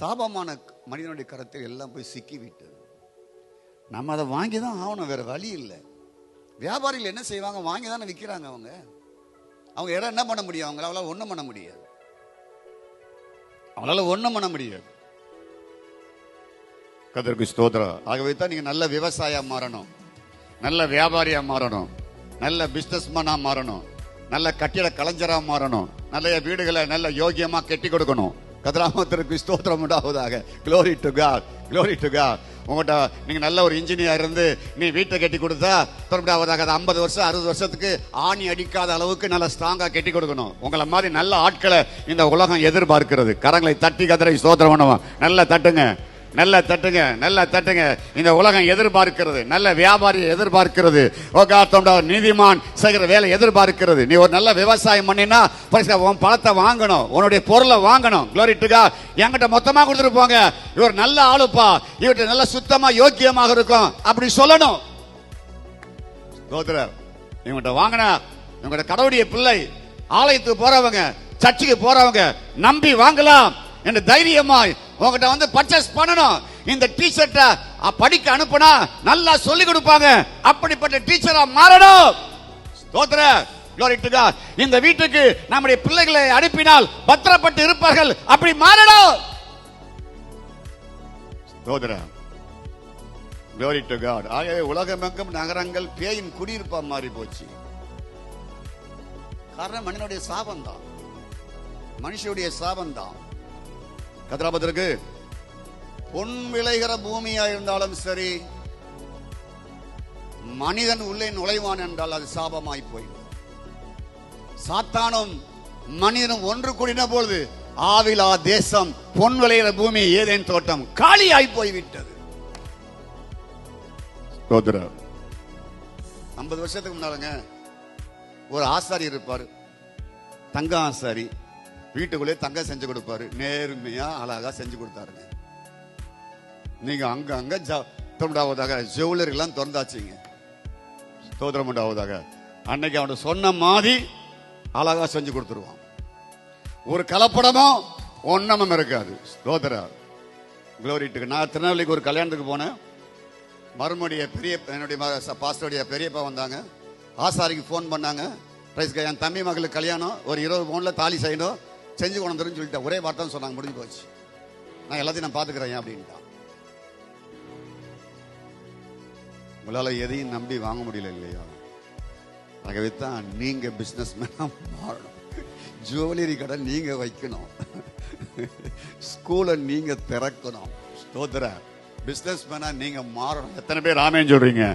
சாபமான மனிதனுடைய கரத்தில் எல்லாம் போய் சிக்கிவிட்டது. நம்ம அதை வாங்கி தான் ஆகணும் வேற வழி இல்லை. வியாபாரிகள் என்ன செய்வாங்க? வாங்கி தானே விற்கிறாங்க அவங்க. அவங்க இடம் என்ன பண்ண முடியும்? அவங்களால ஒன்றும் பண்ண முடியாது. அவங்களால ஒன்றும் பண்ண முடியாது. கதற்கு ஸ்தோத்திரம். ஆகவே தான் நீங்க நல்ல விவசாயம் மாறணும். நல்ல வியாபாரியாக மாறணும். நல்ல பிஸ்னஸ்மேனாக மாறணும். நல்ல கட்டிட கலைஞராக மாறணும். நல்ல வீடுகளை நல்ல யோகியமாக கட்டி கொடுக்கணும். கதிராமத்திற்கு ஸ்தோத்திரம் உண்டாவதாக. Glory to God glory to God உங்கள்கிட்ட நீங்கள் நல்ல ஒரு இன்ஜினியர் இருந்து நீ வீட்டை கட்டி கொடுத்தா தொடர்பாவதாக அது ஐம்பது வருஷம் அறுபது வருஷத்துக்கு ஆணி அடிக்காத அளவுக்கு நல்லா ஸ்ட்ராங்காக கட்டி கொடுக்கணும். உங்களை மாதிரி நல்ல ஆட்களை இந்த உலகம் எதிர்பார்க்கிறது. கரங்களை தட்டி கதிரை ஸ்தோத்திரம் பண்ணுவோம். நல்லா தட்டுங்க. நல்ல தட்டுங்க நல்ல தட்டுங்க. இந்த உலகம் எதிர்பார்க்கிறது நல்ல வியாபாரி எதிர்பார்க்கிறது. நீதிமான் செய்கிற வேலை எதிர்பார்க்கிறது. நீ ஒரு நல்ல விவசாயம் பண்ணினா உன் பழத்தை வாங்கணும் உன்னுடைய பொருளை வாங்கணும். குளோரிட்டுக்கா என்கிட்ட மொத்தமா கொடுத்துட்டு போங்க. இவர் நல்ல ஆளுப்பா. இவர்கிட்ட நல்ல சுத்தமா யோக்கியமாக இருக்கும். அப்படி சொல்லணும். ஸ்தோத்திரம் இவங்கிட்ட வாங்கினா இவங்கிட்ட கடவுளுடைய பிள்ளை ஆலயத்துக்கு போறவங்க சர்ச்சுக்கு போறவங்க நம்பி வாங்கலாம். என்று தைரியமாய் உங்ககிட்ட வந்து பர்ச்சேஸ் பண்ணணும். இந்த டீச்சர்ட்ட படிக்க அனுப்புனா நல்லா சொல்லி கொடுப்பாங்க. அப்படிப்பட்ட டீச்சரா மாறணும். ஸ்தோத்திர இந்த வீட்டுக்கு நம்முடைய பிள்ளைகளை அனுப்பினால் பத்திரப்பட்டு இருப்பார்கள். அப்படி மாறணும். ஸ்தோத்திரம் Glory to God. ஆகவே உலகமெங்கும் நகரங்கள் பேயின் குடியிருப்பா மாறி போச்சு. காரணம் மனிதனுடைய சாபம் தான் மனுஷனுடைய சாபம் தான் கதிராபத்திற்கு. பொன் விளைகிற பூமியா இருந்தாலும் சரி மனிதன் உள்ளே நுழைவான் என்றால் அது சாபமாய் போய்விடும் சாத்தானும் மனிதனும் ஒன்று கூடின பொழுது ஆவிலா தேசம் பொன் விளைகிற பூமி ஏதேன் தோட்டம் காலியாய் போய்விட்டது ஐம்பது வருஷத்துக்கு முன்னாலங்க ஒரு ஆசாரி இருப்பார். தங்க ஆசாரி. வீட்டுக்குள்ளே தங்கம் செஞ்சு கொடுப்பாரு. நேர்மையா அழகா செஞ்சு கொடுத்தாருங்க. நீங்க அங்க அங்க தொண்டாவதாக ஜுவல்லரி எல்லாம் திறந்தாச்சுங்க. ஸ்தோத்திரம் உண்டாவதாக. அன்னைக்கு அவன் சொன்ன மாதிரி அழகா செஞ்சு கொடுத்துருவான். ஒரு கலப்படமோ ஒன்னமும் இருக்காது. ஸ்தோத்திரா. குளோரிட்டுக்கு நான் திருநெல்வேலிக்கு ஒரு கல்யாணத்துக்கு போனேன்? மறுமுடைய பெரிய என்னுடைய பாஸ்டருடைய பெரியப்பா வந்தாங்க. ஆசாரிக்கு ஃபோன் பண்ணாங்க. என் தம்பி மகளுக்கு கல்யாணம். ஒரு இருபது பவுனில் தாலி செய்யணும் செஞ்சு கொண்டு வந்துருன்னு சொல்லிட்டு ஒரே வார்த்தை சொன்னாங்க முடிஞ்சு போச்சு. நான் எல்லாத்தையும் நான் பார்த்துக்கிறேன் அப்படின்ட்டான். உங்களால் எதையும் நம்பி வாங்க முடியல இல்லையா? ஆகவே தான் நீங்க பிசினஸ் மாறணும். ஜுவல்லரி கடை நீங்க வைக்கணும். ஸ்கூலை நீங்க திறக்கணும். ஸ்தோத்திர. பிசினஸ் மேனா நீங்க மாறணும். எத்தனை பேர் ஆமேன்னு சொல்றீங்க?